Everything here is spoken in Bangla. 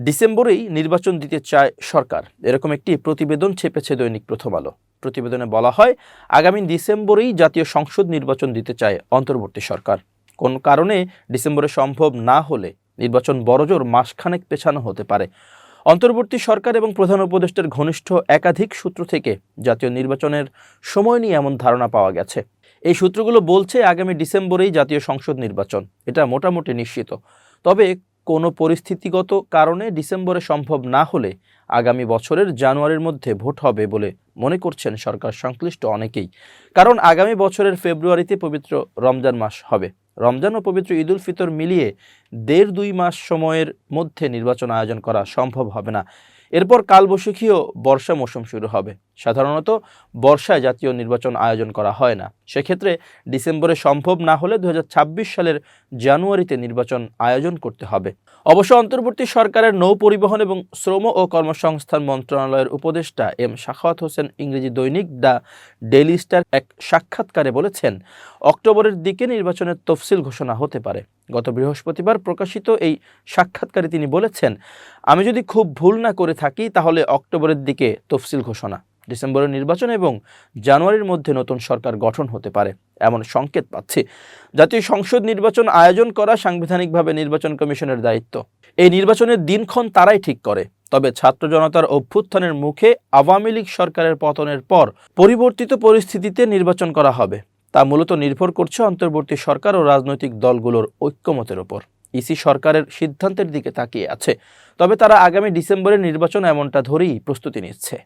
ডিসেম্বরেই নির্বাচন দিতে চায় সরকার। এরকম একটি প্রতিবেদন ছেপেছে দৈনিক প্রথম আলো। প্রতিবেদনে বলা হয়, আগামী ডিসেম্বরেই জাতীয় সংসদ নির্বাচন দিতে চায় অন্তর্বর্তী সরকার। কোন কারণে ডিসেম্বরে সম্ভব না হলে নির্বাচন বড়জোর মাসখানেক পেছানো হতে পারে। অন্তর্বর্তী সরকার এবং প্রধান উপদেষ্টার ঘনিষ্ঠ একাধিক সূত্র থেকে জাতীয় নির্বাচনের সময় নিয়ে এমন ধারণা পাওয়া গেছে। এই সূত্রগুলো বলছে, আগামী ডিসেম্বরেই জাতীয় সংসদ নির্বাচন। এটা মোটামুটি নিশ্চিত। তবে কোনো পরিস্থিতিগত কারণে ডিসেম্বরে সম্ভব না হলে আগামী বছরের জানুয়ারির মধ্যে ভোট হবে বলে মনে করছেন সরকার সংশ্লিষ্ট অনেকেই। কারণ আগামী বছরের ফেব্রুয়ারিতে পবিত্র রমজান মাস হবে। রমজান ও পবিত্র ঈদুল ফিতর মিলিয়ে দেড় দুই মাস সময়ের মধ্যে নির্বাচন আয়োজন করা সম্ভব হবে না। এরপর কালবৈশাখী ও বর্ষা মৌসুম শুরু হবে। সাধারণত বর্ষায় জাতীয় নির্বাচন আয়োজন করা হয় না। সেক্ষেত্রে ডিসেম্বরে সম্ভব না হলে দু হাজার ছাব্বিশ সালের জানুয়ারিতে নির্বাচন আয়োজন করতে হবে। অবশ্য অন্তর্বর্তী সরকারের নৌ পরিবহন এবং শ্রম ও কর্মসংস্থান মন্ত্রণালয়ের উপদেষ্টা এম শাখাওয়াত হোসেন ইংরেজি দৈনিক দ্য ডেইলি স্টার এক সাক্ষাৎকারে বলেছেন, অক্টোবরের দিকে নির্বাচনের তফসিল ঘোষণা হতে পারে। গত বৃহস্পতিবার প্রকাশিত এই সাক্ষাৎকারে তিনি বলেছেন, আমি যদি খুব ভুল না করে থাকি, তাহলে অক্টোবরের দিকে তফসিল ঘোষণা, ডিসেম্বরের নির্বাচন এবং জানুয়ারির মধ্যে নতুন সরকার গঠন হতে পারে, এমন সংকেত পাচ্ছি। জাতীয় সংসদ নির্বাচন আয়োজন করা সাংবিধানিকভাবে নির্বাচন কমিশনের দায়িত্ব। এই নির্বাচনের দিনক্ষণ তারাই ঠিক করে। তবে ছাত্র জনতার অভ্যুত্থানের মুখে আওয়ামী লীগ সরকারের পতনের পর পরিবর্তিত পরিস্থিতিতে নির্বাচন করা হবে। তা মূলত নির্ভর করছে অন্তর্বর্তী সরকার ও রাজনৈতিক দলগুলোর ঐক্যমতের ওপর ইসি সরকারের সিদ্ধান্তের দিকে তাকিয়ে আছে, তবে তারা আগামী ডিসেম্বরের নির্বাচন এমনটা ধরেই প্রস্তুতি নিচ্ছে।